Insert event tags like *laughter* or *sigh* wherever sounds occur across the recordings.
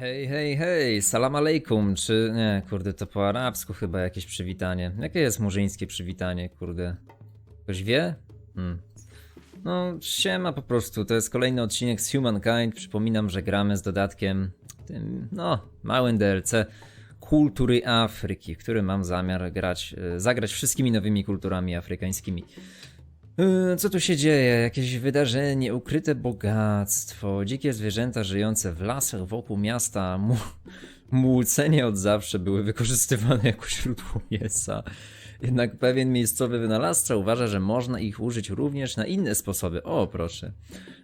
Hej, hej, hej, salam alejkum, czy... Nie, kurde, to po arabsku chyba jakieś przywitanie. Jakie jest murzyńskie przywitanie, kurde? Ktoś wie? Hmm. No, siema po prostu, to jest kolejny odcinek z Humankind. Przypominam, że gramy z dodatkiem tym, no, małym DLC Kultury Afryki, w którym mam zamiar grać, e, zagrać wszystkimi nowymi kulturami afrykańskimi. Yy, Co tu się dzieje? Jakieś wydarzenie, ukryte bogactwo, dzikie zwierzęta żyjące w lasach wokół miasta. Mu mułcenie od zawsze były wykorzystywane jako źródło mięsa. Jednak pewien miejscowy wynalazca uważa, że można ich użyć również na inne sposoby. O, proszę.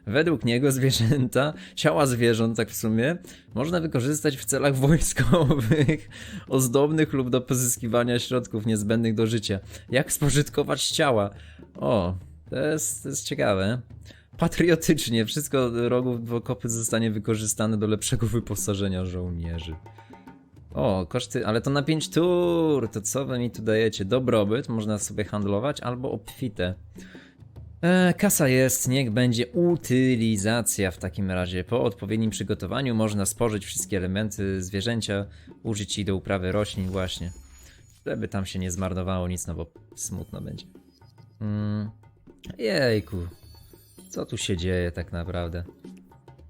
Według niego zwierzęta, ciała zwierząt, tak w sumie, można wykorzystać w celach wojskowych, *laughs* ozdobnych lub do pozyskiwania środków niezbędnych do życia. Jak spożytkować ciała? O, to jest, to jest ciekawe. Patriotycznie, wszystko rogów dwokopy zostanie wykorzystane do lepszego wyposażenia żołnierzy. O, koszty, ale to na 5 tur, to co wy mi tu dajecie? Dobrobyt, można sobie handlować, albo obfite. E, kasa jest, niech będzie utylizacja w takim razie. Po odpowiednim przygotowaniu można spożyć wszystkie elementy zwierzęcia, użyć ich do uprawy roślin właśnie. Żeby tam się nie zmarnowało nic, no bo smutno będzie. Mm. Jejku, co tu się dzieje tak naprawdę?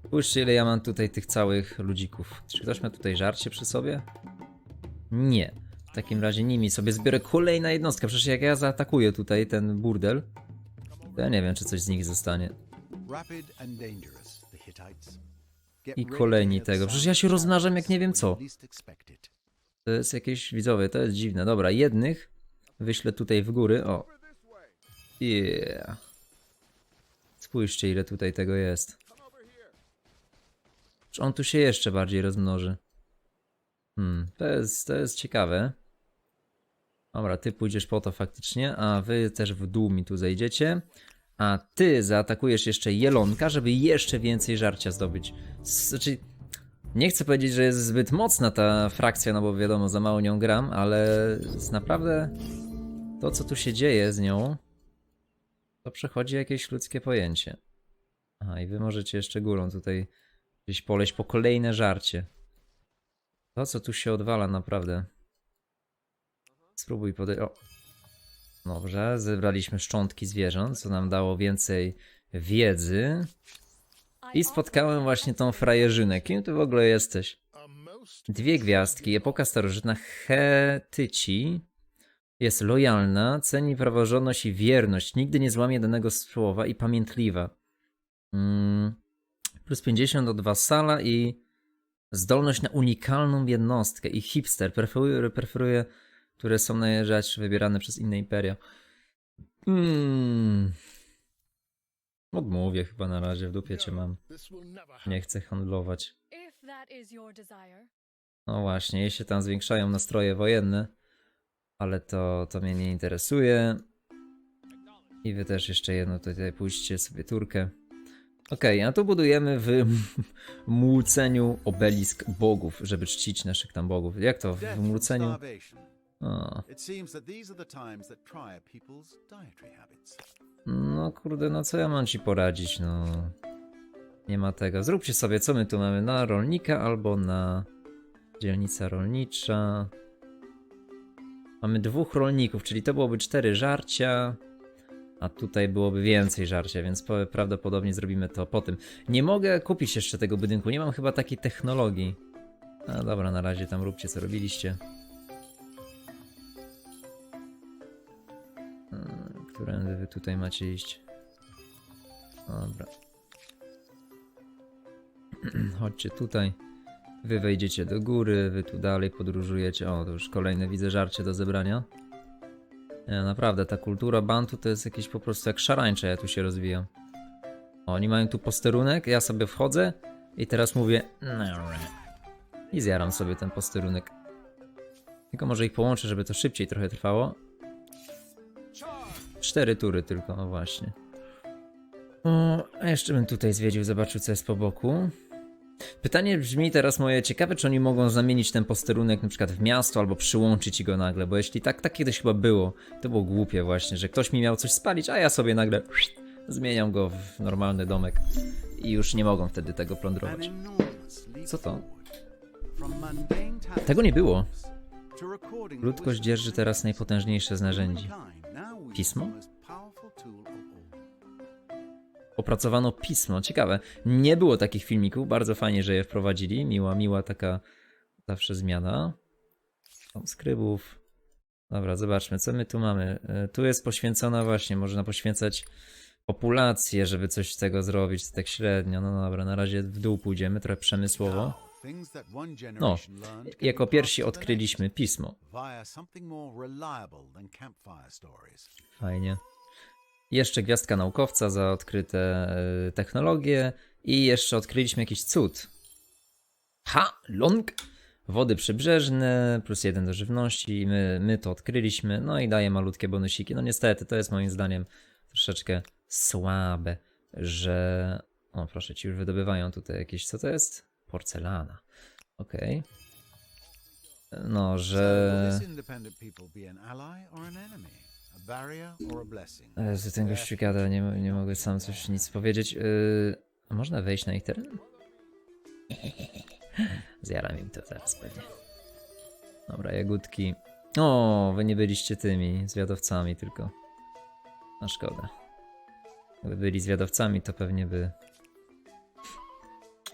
Spójrzcie ile ja mam tutaj tych całych ludzików. Czy ktoś ma tutaj żarcie przy sobie? Nie. W takim razie nimi sobie zbiorę kolejna jednostka. Przecież jak ja zaatakuję tutaj ten burdel, to ja nie wiem, czy coś z nich zostanie. I kolejni tego. Przecież ja się rozmnażam jak nie wiem co. To jest jakieś widzowie, to jest dziwne. Dobra, jednych wyślę tutaj w góry. O. Yeah. Spójrzcie, ile tutaj tego jest. Czy on tu się jeszcze bardziej rozmnoży? Hmm, to jest, to jest ciekawe. Dobra, ty pójdziesz po to faktycznie, a wy też w dół mi tu zejdziecie. A ty zaatakujesz jeszcze jelonka, żeby jeszcze więcej żarcia zdobyć. Znaczy, nie chcę powiedzieć, że jest zbyt mocna ta frakcja, no bo wiadomo, za mało nią gram, ale naprawdę to, co tu się dzieje z nią, to przechodzi jakieś ludzkie pojęcie. Aha, i wy możecie jeszcze górą tutaj gdzieś poleść po kolejne żarcie. To, co tu się odwala, naprawdę. Spróbuj podejść. O. Dobrze, zebraliśmy szczątki zwierząt, co nam dało więcej wiedzy. I spotkałem właśnie tą frajerzynę. Kim ty w ogóle jesteś? Dwie gwiazdki, epoka starożytna Hetyci. Jest lojalna, ceni praworządność i wierność, nigdy nie złamie danego słowa i pamiętliwa. Mm, plus 50 od wasala i zdolność na unikalną jednostkę. I hipster preferuje, preferuje które są najrzadsze wybierane przez inne imperia. Hmm. Odmówię chyba na razie, w dupie cię mam. Nie chcę handlować. No właśnie, jej się tam zwiększają nastroje wojenne, ale to, to mnie nie interesuje. I wy też jeszcze jedno tutaj pójście sobie turkę. Okej, a tu budujemy w *laughs* młóceniu obelisk bogów, żeby czcić naszych tam bogów. Jak to? W młóceniu? O, no kurde, no co ja mam ci poradzić, no. Nie ma tego. Zróbcie sobie, co my tu mamy, na rolnika albo na dzielnica rolnicza. Mamy dwóch rolników, czyli to byłoby cztery żarcia, a tutaj byłoby więcej żarcia, więc po- prawdopodobnie zrobimy to po tym. Nie mogę kupić jeszcze tego budynku, nie mam chyba takiej technologii. No dobra, na razie tam róbcie co robiliście. Hmm, Którędy wy tutaj macie iść? Dobra. *clears throat* Chodźcie tutaj. Wy wejdziecie do góry, wy tu dalej podróżujecie. O, to już kolejne widzę żarcie do zebrania. Nie, naprawdę, ta kultura bantu to jest jakieś po prostu jak szarańcze, ja tu się rozwijam. Oni mają tu posterunek, ja sobie wchodzę i teraz mówię "Nara". i zjaram sobie ten posterunek. Tylko może ich połączę, żeby to szybciej trochę trwało. Cztery tury tylko, no właśnie. O, jeszcze bym tutaj zwiedził, zobaczył co jest po boku. Pytanie brzmi teraz moje, ciekawe czy oni mogą zamienić ten posterunek na przykład w miasto albo przyłączyć go nagle, bo jeśli tak, tak kiedyś chyba było, to było głupie właśnie, że ktoś mi miał coś spalić, a ja sobie nagle zmieniam go w normalny domek i już nie mogą wtedy tego plądrować. Co to? Tego nie było. Ludzkość dzierży teraz najpotężniejsze z narzędzi. Pismo? Opracowano pismo. Ciekawe. Nie było takich filmików. Bardzo fajnie, że je wprowadzili. Miła, miła taka zawsze zmiana. Tam skrybów. Dobra, zobaczmy, co my tu mamy. E, Tu jest poświęcona właśnie, można poświęcać populację, żeby coś z tego zrobić. Tak średnio. No dobra, na razie w dół pójdziemy, trochę przemysłowo. No, jako pierwsi odkryliśmy pismo. Fajnie. Jeszcze gwiazdka naukowca za odkryte e, technologie i jeszcze odkryliśmy jakiś cud. Ha! Long! Wody przybrzeżne, plus jeden do żywności, my, my to odkryliśmy, no i daje malutkie bonusiki. No niestety, to jest moim zdaniem troszeczkę słabe, że... O, proszę, ci już wydobywają tutaj jakieś, co to jest? Porcelana. Okej. No, So, will że... blessing? Jezu, ten gościu gada, nie, nie mogę sam coś nic powiedzieć. Yy, a można wejść na ich teren? *laughs* Zjaram im to zaraz pewnie. Dobra, jagódki. O, wy nie byliście tymi zwiadowcami tylko. No szkoda. Gdyby byli zwiadowcami, to pewnie by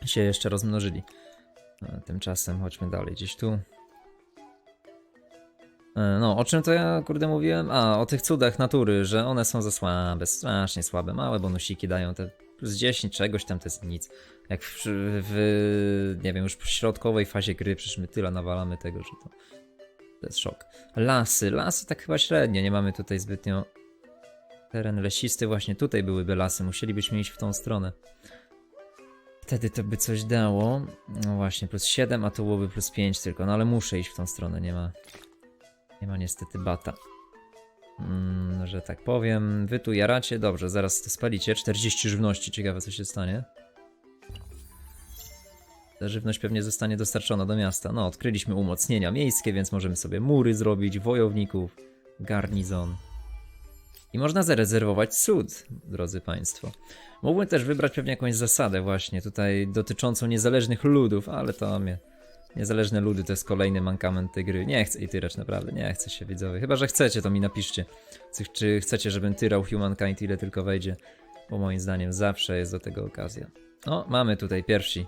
się jeszcze rozmnożyli. A tymczasem chodźmy dalej, gdzieś tu. E, No, o czym to ja kurde mówiłem? A, o tych cudach natury, że one są za słabe, strasznie słabe, małe bonusiki dają te plus 10 czegoś tam to jest nic. Jak w, w nie wiem, już w środkowej fazie gry przecież my tyle nawalamy tego, że to, to jest szok. Lasy, lasy tak chyba średnio, nie mamy tutaj zbytnio teren lesisty, właśnie tutaj byłyby lasy, musielibyśmy iść w tą stronę. Wtedy to by coś dało. No właśnie, plus 7, a to byłoby plus 5 tylko, no ale muszę iść w tą stronę, nie ma nie ma niestety bata. Mm, że tak powiem. Wy tu jaracie. Dobrze, zaraz to spalicie. 40 żywności. Ciekawe, co się stanie. Ta żywność pewnie zostanie dostarczona do miasta. No, odkryliśmy umocnienia miejskie, więc możemy sobie mury zrobić, wojowników, garnizon. I można zarezerwować cud, drodzy Państwo. Mógłbym też wybrać pewnie jakąś zasadę właśnie tutaj dotyczącą niezależnych ludów, ale to mnie... Niezależne ludy to jest kolejny mankament tej gry. Nie chcę i tyrać, naprawdę, nie chcę się widzowie. Chyba, że chcecie, to mi napiszcie. Czy, chcecie, żebym tyrał Humankind ile tylko wejdzie, bo moim zdaniem zawsze jest do tego okazja. O, mamy tutaj pierwsi.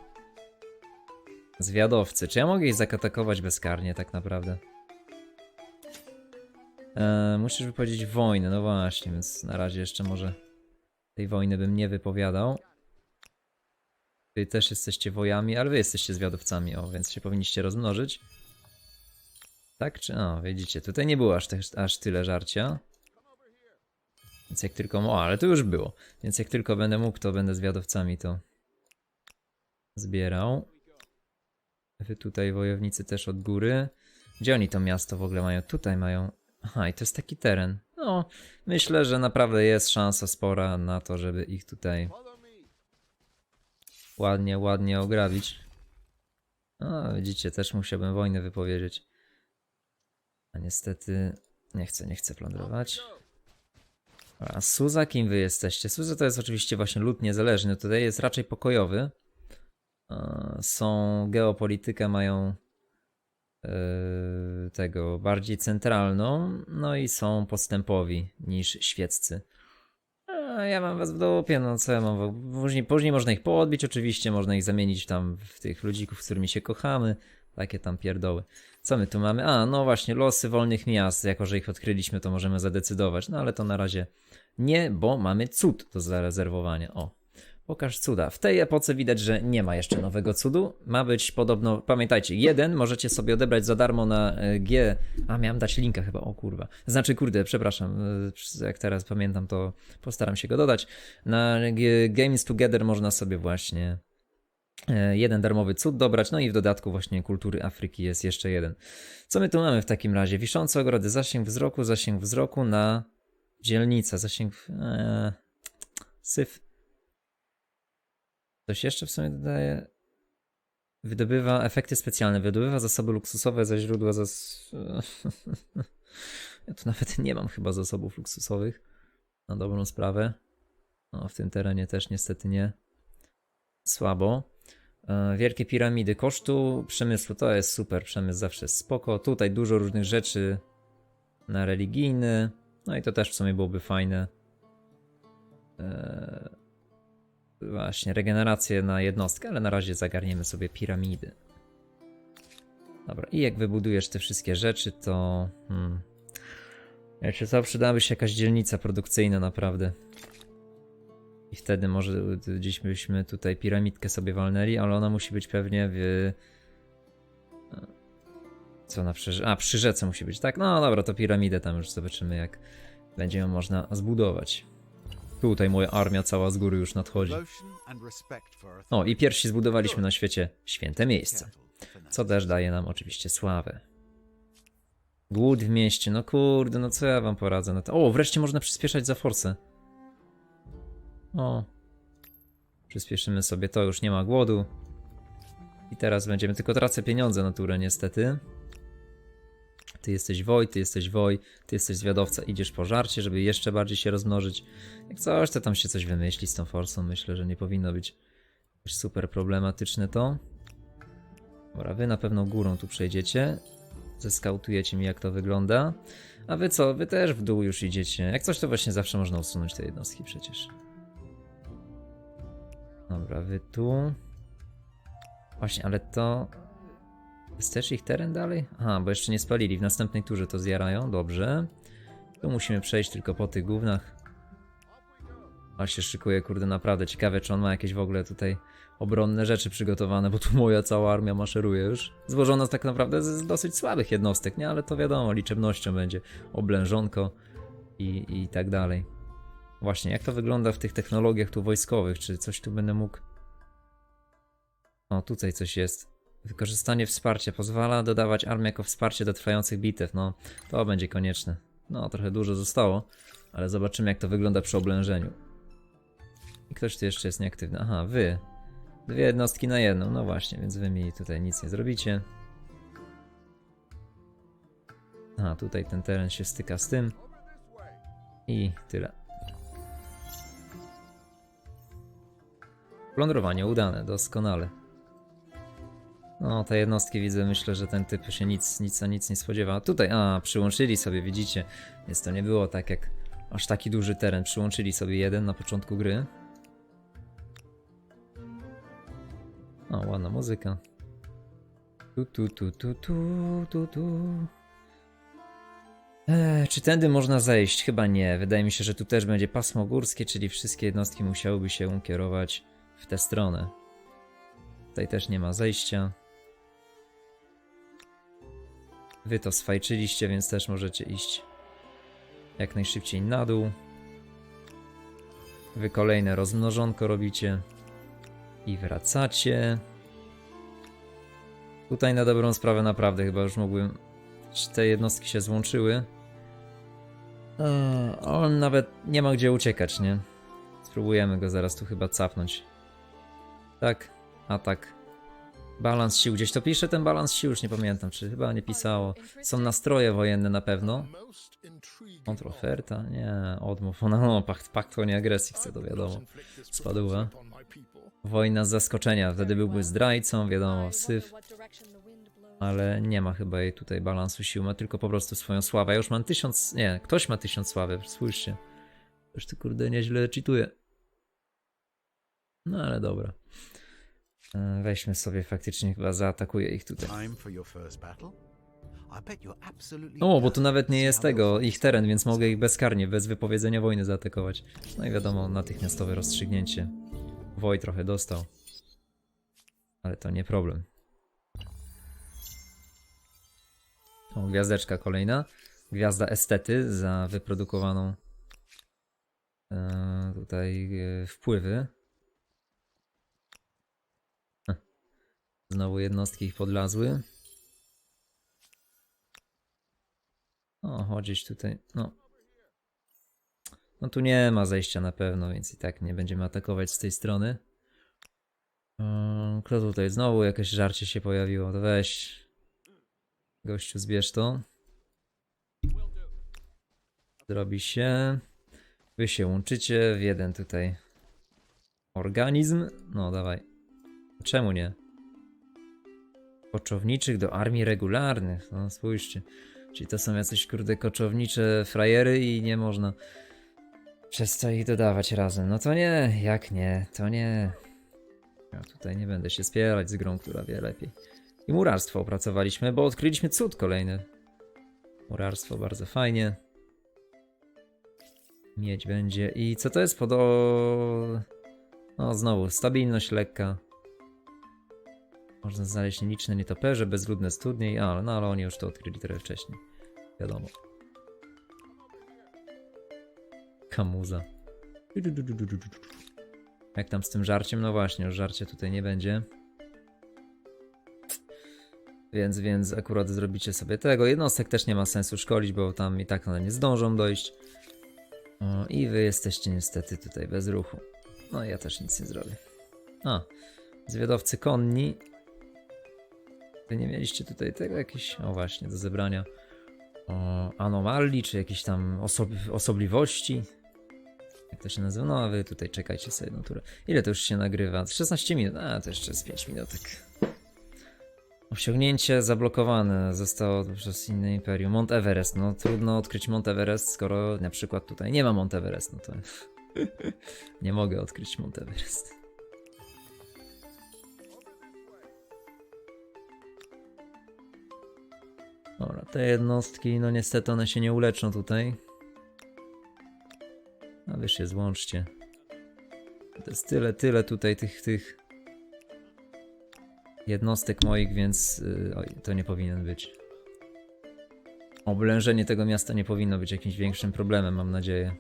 Zwiadowcy. Czy ja mogę ich zakatakować bezkarnie tak naprawdę? Eee, musisz wypowiedzieć wojnę, no właśnie, więc na razie jeszcze może tej wojny bym nie wypowiadał. Wy też jesteście wojami, ale wy jesteście zwiadowcami, o, więc się powinniście rozmnożyć. Tak czy... O, widzicie, tutaj nie było aż, te, aż tyle żarcia. Więc jak tylko... O, ale to już było. Więc jak tylko będę mógł, to będę zwiadowcami to zbierał. Wy tutaj wojownicy też od góry. Gdzie oni to miasto w ogóle mają? Tutaj mają... Aha, i to jest taki teren. No, myślę, że naprawdę jest szansa spora na to, żeby ich tutaj ładnie, ładnie ograbić. No, widzicie, też musiałbym wojnę wypowiedzieć. A niestety nie chcę, nie chcę plądrować. A Suza, kim wy jesteście? Suza to jest oczywiście właśnie lud niezależny. Tutaj jest raczej pokojowy. Są geopolitykę, mają e, tego bardziej centralną, no i są postępowi niż świeccy. A ja mam was w dupie, no co ja mam. Później, później można ich poodbić, oczywiście, można ich zamienić tam w tych ludzików, z którymi się kochamy. Takie tam pierdoły. Co my tu mamy? A, no właśnie, losy wolnych miast. Jako, że ich odkryliśmy, to możemy zadecydować. No ale to na razie nie, bo mamy cud do zarezerwowania. O, pokaż cuda. W tej epoce widać, że nie ma jeszcze nowego cudu. Ma być podobno, pamiętajcie, jeden możecie sobie odebrać za darmo na e, G. A, miałem dać linka chyba, o kurwa. Znaczy, kurde, przepraszam, e, jak teraz pamiętam, to postaram się go dodać. Na Games Together można sobie właśnie e, jeden darmowy cud dobrać, no i w dodatku właśnie kultury Afryki jest jeszcze jeden. Co my tu mamy w takim razie? Wiszące ogrody, zasięg wzroku, zasięg wzroku na dzielnicę, zasięg... E, syf. Coś jeszcze w sumie dodaje? Wydobywa efekty specjalne, wydobywa zasoby luksusowe ze źródła zas... *laughs* ja tu nawet nie mam chyba zasobów luksusowych. Na dobrą sprawę. No, w tym terenie też niestety nie. Słabo. E, Wielkie piramidy kosztu przemysłu to jest super, przemysł zawsze jest spoko. Tutaj dużo różnych rzeczy na religijny, no i to też w sumie byłoby fajne. E, Właśnie, regenerację na jednostkę, ale na razie zagarniemy sobie piramidy. Dobra, i jak wybudujesz te wszystkie rzeczy, to. Hmm. Wiecie co, przydałaby się jakaś dzielnica produkcyjna, naprawdę. I wtedy może gdzieś byśmy tutaj piramidkę sobie walnęli, ale ona musi być pewnie w. Co na przy... A, przy rzece musi być, tak? No dobra, to piramidę tam już zobaczymy, jak będzie ją można zbudować. Tutaj moja armia cała z góry już nadchodzi. O, i pierwsi zbudowaliśmy na świecie święte miejsce. Co też daje nam oczywiście sławę. Głód w mieście, no kurde, no co ja wam poradzę na to. O, wreszcie można przyspieszać za forsę. O. Przyspieszymy sobie to, już nie ma głodu. I teraz będziemy, tylko tracę pieniądze na turę niestety. Ty jesteś woj, ty jesteś woj, ty jesteś zwiadowca, idziesz po żarcie, żeby jeszcze bardziej się rozmnożyć. Jak coś, to tam się coś wymyśli z tą forsą, myślę, że nie powinno być super problematyczne to. Dobra, wy na pewno górą tu przejdziecie. Zeskautujecie mi jak to wygląda. A wy co? Wy też w dół już idziecie. Jak coś to właśnie zawsze można usunąć te jednostki przecież. Dobra, wy tu. Właśnie, ale to... Jest ich teren dalej? Aha, bo jeszcze nie spalili. W następnej turze to zjarają. Dobrze. Tu musimy przejść tylko po tych gównach. Ale się szykuje, kurde, naprawdę ciekawe, czy on ma jakieś w ogóle tutaj obronne rzeczy przygotowane, bo tu moja cała armia maszeruje już. Złożona tak naprawdę z dosyć słabych jednostek, nie? Ale to wiadomo, liczebnością będzie oblężonko i, i tak dalej. Właśnie, jak to wygląda w tych technologiach tu wojskowych? Czy coś tu będę mógł... O, tutaj coś jest. Wykorzystanie wsparcia pozwala dodawać armię jako wsparcie do trwających bitew. No, to będzie konieczne. No, trochę dużo zostało, ale zobaczymy jak to wygląda przy oblężeniu. I ktoś tu jeszcze jest nieaktywny. Aha, wy. Dwie jednostki na jedną. No właśnie, więc wy mi tutaj nic nie zrobicie. Aha, tutaj ten teren się styka z tym. I tyle. Plądrowanie udane, doskonale. No, te jednostki widzę, myślę, że ten typ się nic, nic, nic nie spodziewa. Tutaj, a, przyłączyli sobie, widzicie, więc to nie było tak jak aż taki duży teren. Przyłączyli sobie jeden na początku gry. O, ładna muzyka. Tu, tu, tu, tu, tu, tu, tu. Eee, czy tędy można zejść? Chyba nie. Wydaje mi się, że tu też będzie pasmo górskie, czyli wszystkie jednostki musiałyby się kierować w tę stronę. Tutaj też nie ma zejścia. Wy to sfajczyliście, więc też możecie iść jak najszybciej na dół. Wy kolejne rozmnożonko robicie i wracacie. Tutaj na dobrą sprawę naprawdę chyba już mógłbym... Te jednostki się złączyły. Eee, On nawet nie ma gdzie uciekać, nie? Spróbujemy go zaraz tu chyba capnąć. Tak, atak. Balans sił. Gdzieś to pisze ten balans sił, już nie pamiętam, czy chyba nie pisało. Są nastroje wojenne na pewno. Kontroferta? Nie, odmów. *laughs* Ona, no, pakt, pakt o nieagresji chce, to wiadomo. Spadła. Wojna z zaskoczenia. Wtedy byłby zdrajcą, wiadomo, syf. Ale nie ma chyba jej tutaj balansu sił, ma tylko po prostu swoją sławę. Ja już mam tysiąc, nie, ktoś ma tysiąc sławy, spójrzcie. Już ty kurde nieźle cheatuje. No ale dobra. E, Weźmy sobie faktycznie chyba zaatakuję ich tutaj. O, bo tu nawet nie jest tego, ich teren, więc mogę ich bezkarnie, bez wypowiedzenia wojny zaatakować. No i wiadomo, natychmiastowe rozstrzygnięcie. Woj trochę dostał. Ale to nie problem. O, gwiazdeczka kolejna. Gwiazda estety za wyprodukowaną e, tutaj e, wpływy. Znowu jednostki ich podlazły. O, chodzić tutaj, no. No tu nie ma zejścia na pewno, więc i tak nie będziemy atakować z tej strony. Eee, Kto tutaj? Znowu jakieś żarcie się pojawiło, to weź. Gościu, zbierz to. Zrobi się. Wy się łączycie w jeden tutaj organizm. No, dawaj. Czemu nie? Koczowniczych do armii regularnych. No spójrzcie. Czyli to są jacyś kurde koczownicze frajery i nie można przez to ich dodawać razem. No to nie, jak nie, to nie. Ja tutaj nie będę się spierać z grą, która wie lepiej. I murarstwo opracowaliśmy, bo odkryliśmy cud kolejny. Murarstwo bardzo fajnie. Miedź będzie. I co to jest pod o... No znowu, stabilność lekka. Można znaleźć liczne nietoperze, bezludne studnie i... A, no ale oni już to odkryli trochę wcześniej. Wiadomo. Kamuza. Jak tam z tym żarciem? No właśnie, już żarcia tutaj nie będzie. Więc, więc akurat zrobicie sobie tego. Jednostek też nie ma sensu szkolić, bo tam i tak one nie zdążą dojść. O, I wy jesteście niestety tutaj bez ruchu. No ja też nic nie zrobię. A, zwiadowcy konni. Wy nie mieliście tutaj tego jakiś, o właśnie, do zebrania o, anomalii, czy jakichś tam osob osobliwości. Jak to się nazywa? No a wy tutaj czekajcie sobie jedną turę. Ile to już się nagrywa? 16 minut? A, to jeszcze z 5 minutek. Osiągnięcie zablokowane zostało przez inne imperium. Mont Everest. No trudno odkryć Mont Everest, skoro na przykład tutaj nie ma Mont Everest. No to *laughs* nie mogę odkryć Mont Everest. Dobra, te jednostki, no niestety one się nie uleczą tutaj. A wy się złączcie. To jest tyle, tyle tutaj tych, tych jednostek moich, więc yy, oj, to nie powinien być. Oblężenie tego miasta nie powinno być jakimś większym problemem, mam nadzieję.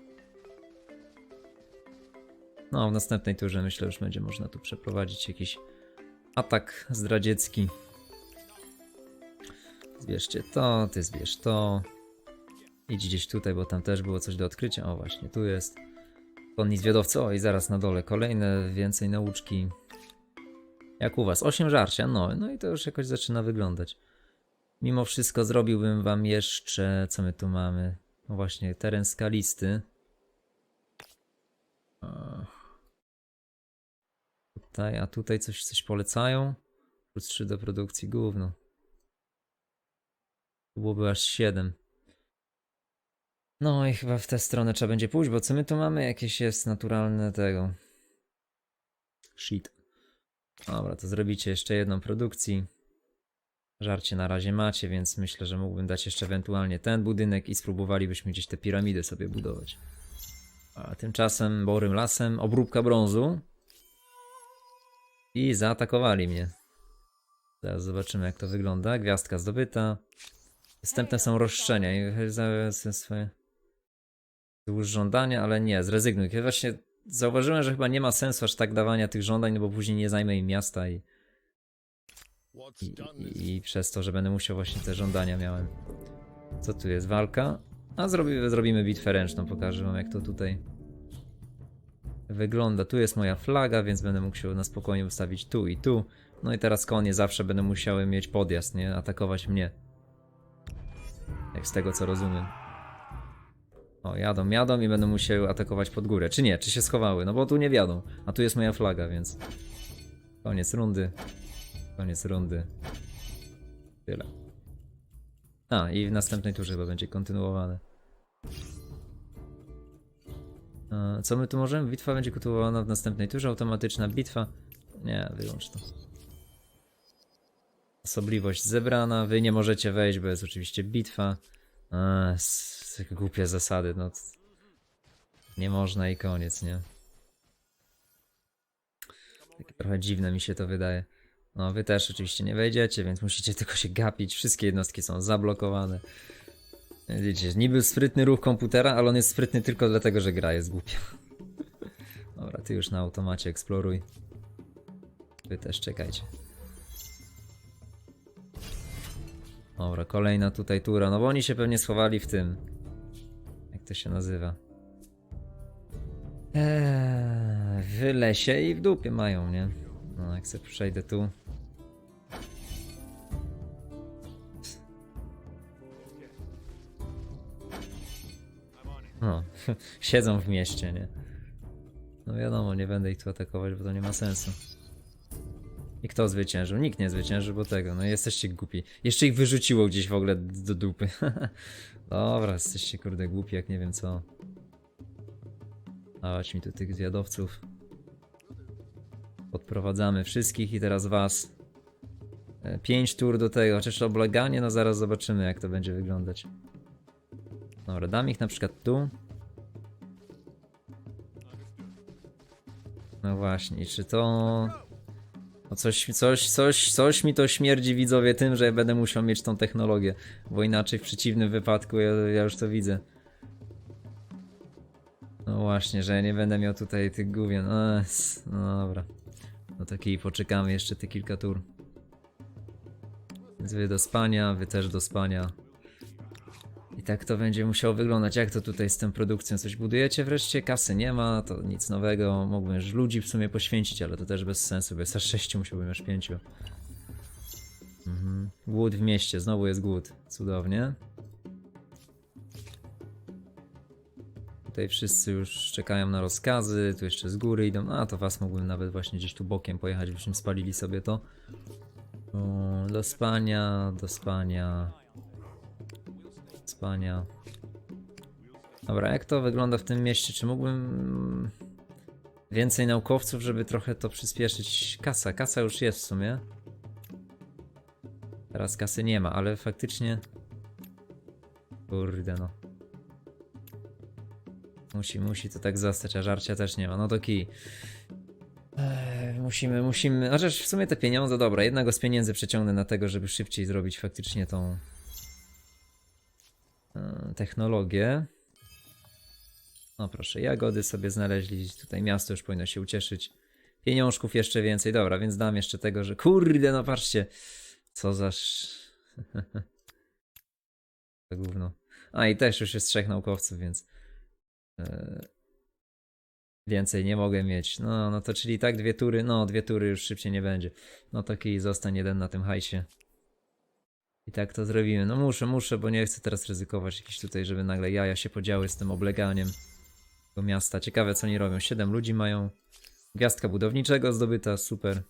No, w następnej turze myślę, już będzie można tu przeprowadzić jakiś atak zdradziecki. Zbierzcie to, ty zbierz to. Idź gdzieś tutaj, bo tam też było coś do odkrycia. O, właśnie, tu jest. Konni zwiadowcy. O, i zaraz na dole kolejne, więcej nauczki. Jak u was? 8 żarcia, no, no i to już jakoś zaczyna wyglądać. Mimo wszystko zrobiłbym wam jeszcze, co my tu mamy? No właśnie, teren skalisty. Tutaj, a tutaj coś, coś polecają? Plus 3 do produkcji gówno. Byłoby aż 7. No i chyba w tę stronę trzeba będzie pójść, bo co my tu mamy? Jakieś jest naturalne tego. Shit. Dobra, to zrobicie jeszcze jedną produkcji. Żarcie na razie macie, więc myślę, że mógłbym dać jeszcze ewentualnie ten budynek i spróbowalibyśmy gdzieś te piramidy sobie budować. A tymczasem borym lasem obróbka brązu. I zaatakowali mnie. Teraz zobaczymy jak to wygląda. Gwiazdka zdobyta. Następne są roszczenia i swoje złóż żądania, ale nie, zrezygnuj. Właśnie zauważyłem, że chyba nie ma sensu aż tak dawania tych żądań, no bo później nie zajmę im miasta i, i, i, i przez to, że będę musiał właśnie te żądania miałem. Co tu jest? Walka? A zrobimy, zrobimy bitwę ręczną, pokażę wam jak to tutaj wygląda. Tu jest moja flaga, więc będę mógł się na spokojnie ustawić tu i tu. No i teraz konie zawsze będą musiały mieć podjazd, nie? Atakować mnie. Jak z tego co rozumiem. O, jadą, jadą i będą musiały atakować pod górę. Czy nie? Czy się schowały? No bo tu nie wiadą. A tu jest moja flaga, więc... Koniec rundy. Koniec rundy. Tyle. A, i w następnej turze chyba będzie kontynuowane. Co my tu możemy? Bitwa będzie kontynuowana w następnej turze. Automatyczna bitwa. Nie, wyłącz to. Osobliwość zebrana. Wy nie możecie wejść, bo jest oczywiście bitwa. Eee, głupie zasady, no. Nie można i koniec, nie? Takie trochę dziwne mi się to wydaje. No, wy też oczywiście nie wejdziecie, więc musicie tylko się gapić. Wszystkie jednostki są zablokowane. Widzicie, niby sprytny ruch komputera, ale on jest sprytny tylko dlatego, że gra jest głupia. *laughs* Dobra, ty już na automacie eksploruj. Wy też czekajcie. Dobra, kolejna tutaj tura. No bo oni się pewnie schowali w tym. Jak to się nazywa? Eee, w lesie i w dupie mają, nie? No, jak sobie przejdę tu. No, *laughs* siedzą w mieście, nie? No wiadomo, nie będę ich tu atakować, bo to nie ma sensu. I kto zwyciężył? Nikt nie zwyciężył, bo tego, no jesteście głupi. Jeszcze ich wyrzuciło gdzieś w ogóle do dupy. *laughs* Dobra, jesteście kurde głupi, jak nie wiem co. Dawać mi tu tych zwiadowców. Podprowadzamy wszystkich i teraz was. E, Pięć tur do tego, chociaż obleganie, no zaraz zobaczymy jak to będzie wyglądać. Dobra, dam ich na przykład tu. No właśnie, czy to... No coś, coś, coś, coś mi to śmierdzi widzowie tym, że będę musiał mieć tą technologię, bo inaczej w przeciwnym wypadku ja, ja już to widzę. No właśnie, że ja nie będę miał tutaj tych gówien. No, no dobra. No takiej poczekamy jeszcze te kilka tur. Więc wy do spania, wy też do spania. I tak to będzie musiało wyglądać. Jak to tutaj z tą produkcją? Coś budujecie wreszcie? Kasy nie ma, to nic nowego. Mógłbym już ludzi w sumie poświęcić, ale to też bez sensu, bo jest aż 6, musiałbym aż 5. Mhm. Głód w mieście, znowu jest głód. Cudownie. Tutaj wszyscy już czekają na rozkazy, tu jeszcze z góry idą. A to was mógłbym nawet właśnie gdzieś tu bokiem pojechać, byśmy spalili sobie to. Do spania, do spania. Spania. Dobra, jak to wygląda w tym mieście? Czy mógłbym więcej naukowców, żeby trochę to przyspieszyć? Kasa, kasa już jest w sumie. Teraz kasy nie ma, ale faktycznie. Kurde no. Musi, musi to tak zostać, a żarcia też nie ma. No to kij. Musimy, musimy. Chociaż w sumie te pieniądze, dobra, jednego z pieniędzy przeciągnę na tego, żeby szybciej zrobić faktycznie tą technologię. No proszę, jagody sobie znaleźli. Tutaj miasto już powinno się ucieszyć. Pieniążków jeszcze więcej. Dobra, więc dam jeszcze tego, że kurde, no patrzcie. Co za *laughs* to gówno. A i też już jest trzech naukowców, więc e, więcej nie mogę mieć. No, no to czyli tak dwie tury, no dwie tury już szybciej nie będzie. No taki zostań jeden na tym hajsie. I tak to zrobimy. No muszę, muszę, bo nie chcę teraz ryzykować jakiś tutaj, żeby nagle jaja się podziały z tym obleganiem tego miasta. Ciekawe co oni robią. Siedem ludzi mają. Gwiazdka budowniczego zdobyta, super.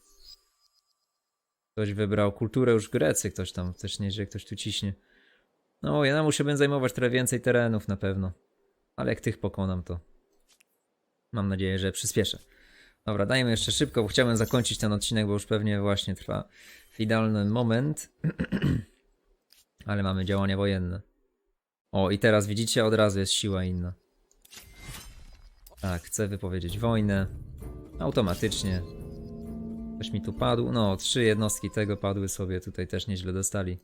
Ktoś wybrał kulturę już Grecy, ktoś tam też nieźle, ktoś tu ciśnie. No, ja musiałbym zajmować trochę więcej terenów na pewno. Ale jak tych pokonam, to mam nadzieję, że przyspieszę. Dobra, dajmy jeszcze szybko, bo chciałbym zakończyć ten odcinek, bo już pewnie właśnie trwa finalny moment. *clears throat* Ale mamy działania wojenne. O, i teraz widzicie, od razu jest siła inna. Tak, chcę wypowiedzieć wojnę. Automatycznie. Ktoś mi tu padł. No, trzy jednostki tego padły sobie. Tutaj też nieźle dostali.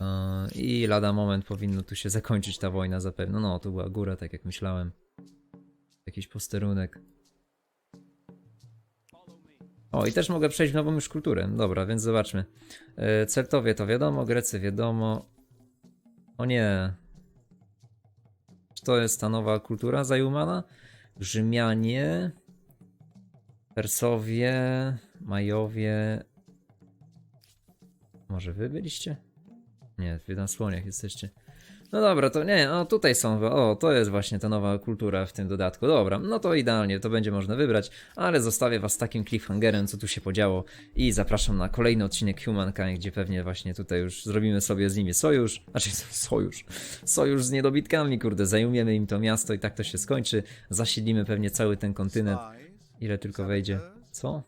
Yy, I lada moment powinno tu się zakończyć ta wojna zapewne. No, tu była góra, tak jak myślałem. Jakiś posterunek. O, i też mogę przejść w nową już kulturę. Dobra, więc zobaczmy. Yy, Celtowie to wiadomo, Grecy wiadomo. O nie. Czy to jest ta nowa kultura zajumana? Rzymianie, Persowie, Majowie. Może wy byliście? Nie, wy na słoniach jesteście. No dobra, to nie, no tutaj są, o, to jest właśnie ta nowa kultura w tym dodatku. Dobra, no to idealnie, to będzie można wybrać, ale zostawię was z takim cliffhangerem, co tu się podziało i zapraszam na kolejny odcinek Humankind, gdzie pewnie właśnie tutaj już zrobimy sobie z nimi sojusz, znaczy *laughs* sojusz, sojusz z niedobitkami, kurde, zajmiemy im to miasto i tak to się skończy, zasiedlimy pewnie cały ten kontynent, ile tylko wejdzie. Co?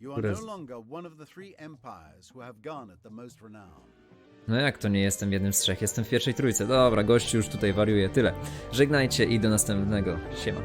You are no longer one of the three empires who have garnered the most renown. No jak to nie jestem jednym z trzech? Jestem w pierwszej trójce. Dobra, gościu już tutaj wariuje. Tyle. Żegnajcie i do następnego. Siema.